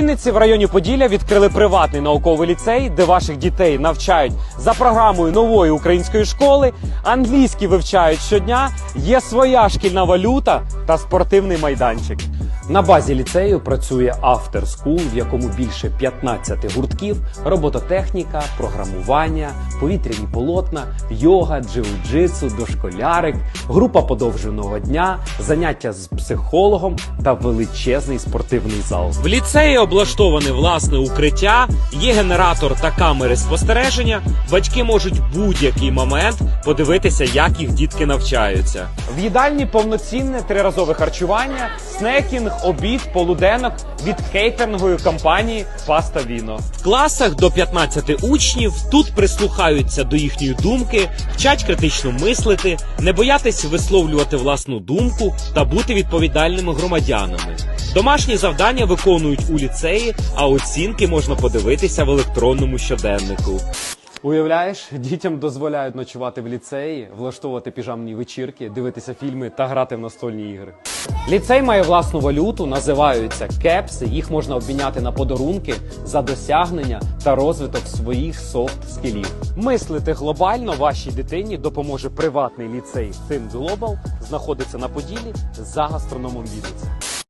Вінниці в районі Поділля відкрили приватний науковий ліцей, де ваших дітей навчають за програмою нової української школи, англійські вивчають щодня, є своя шкільна валюта та спортивний майданчик. На базі ліцею працює After School, в якому більше 15 гуртків, робототехніка, програмування, повітряні полотна, йога, джиу-джитсу, дошколярик, група подовженого дня, заняття з психологом та величезний спортивний зал. В ліцеї облаштоване власне укриття, є генератор та камери спостереження. Батьки можуть будь-який момент подивитися, як їх дітки навчаються. В їдальні повноцінне триразове харчування, снекінг, обід, полуденок від кейтерингової компанії Паста Віно. В класах до 15 учнів тут прислухаються до їхньої думки, вчать критично мислити, не боятись висловлювати власну думку та бути відповідальними громадянами. Домашні завдання виконують у ліцеї, а оцінки можна подивитися в електронному щоденнику. Уявляєш, дітям дозволяють ночувати в ліцеї, влаштовувати піжамні вечірки, дивитися фільми та грати в настольні ігри. Ліцей має власну валюту, називаються кепси. Їх можна обміняти на подарунки за досягнення та розвиток своїх софт скілів. Мислити глобально вашій дитині допоможе приватний ліцей Think Global, знаходиться на Поділі за гастрономом Вінниці.